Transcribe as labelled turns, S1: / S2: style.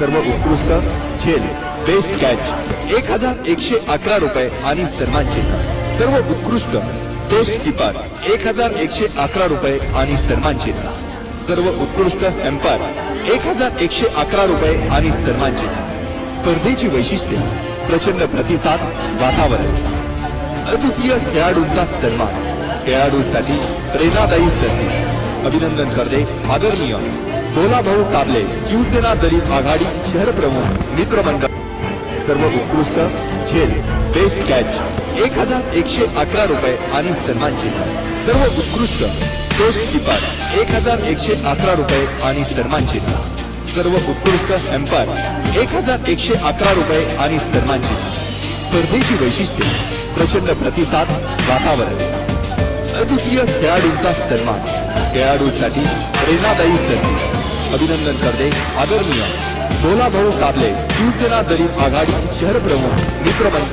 S1: सर्व उत्कृष्ट झेल बेस्ट कॅच एक हजार एकशे अकरा रुपये आणि सन्मानचे सर्व उत्कृष्ट. बेस्ट किपर एक हजार एकशे अकरा रुपये आणि सन्मानचे सर्व उत्कृष्ट एम्पायर एक हजार एकशे अकरा रुपये आणि सन्मानचे स्पर्धेची वैशिष्ट्ये. प्रचंड प्रतिसाद वातावरण. अद्वितीय खेळाडूंचा सन्मान. खेळाडूंसाठी प्रेरणादायी संधी. अभिनंदन करते. आदरणीय भोलाभाऊ काबले शिवसेना दलित आघाडी शहर प्रमुख मित्रमंडळ. सर्व उत्कृष्ट झेल बेस्ट कॅच एक हजार एकशे अकरा रुपये आणि सन्मान चिन्ह. सर्व उत्कृष्ट बेस्ट किपर एक हजार एकशे अकरा रुपये आणि सन्मान चिन्ह. सर्व उत्कृष्ट एम्पायर एक हजार एकशे अकरा रुपये आणि सन्मान चिन्ह. स्पर्धेची वैशिष्ट्ये प्रचंड प्रतिसाद वातावरण. अद्वितीय खेळाडूंचा सन्मान. खेळाडूंसाठी प्रेरणादायी संधी. अभिनंदन करते आदरणीय भोलाभाऊ काबले शिवसेना दलित आघाडी शहर प्रमुख मित्रमंडळ.